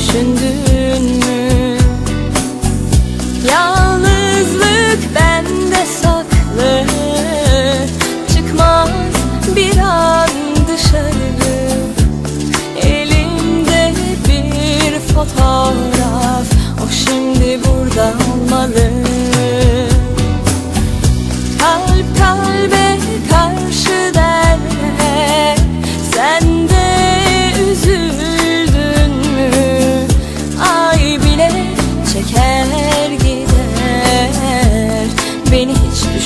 Geceyi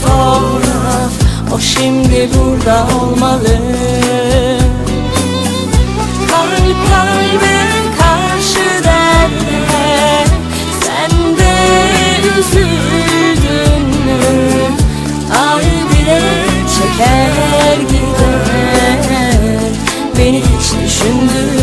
fotoğraf O şimdi burada olmalı Kalp kalbe karşı derler Sen de üzüldün mü? Ay bile çeker gider Beni hiç düşündün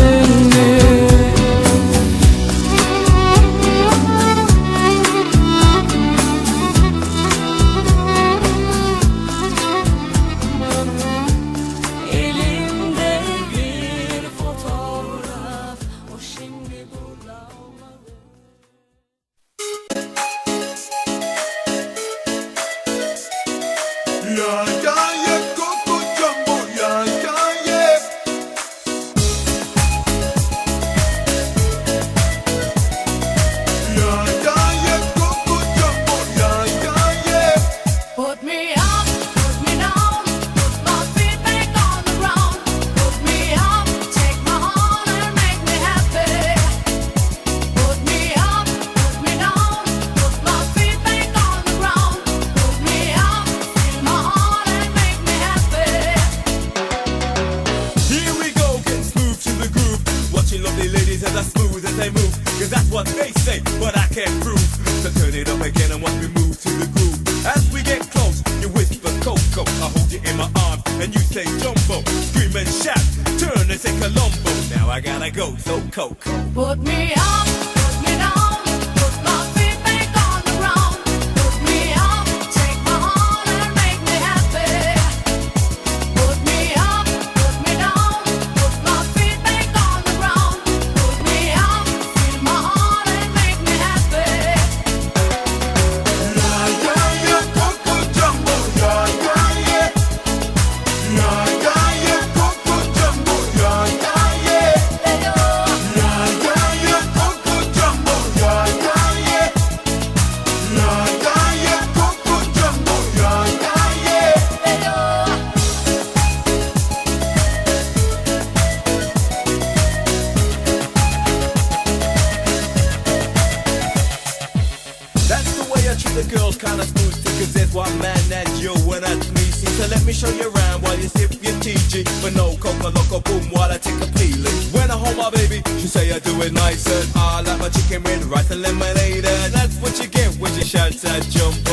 watch me move to the groove. As we get close, you whisper Coco. I hold you in my arms and you say Jumbo. Scream and shout, turn and say Colombo. Now I gotta go, so Coco. Put me up, kinda smooth too, cause there's one man that you and that's me. See, so let me show you around while you sip your TG. But no coca loco boom while I take a peeling. When I hold my baby, she say I do it nice and I like my chicken with rice and lemonade. And that's what you get when you shout that jump.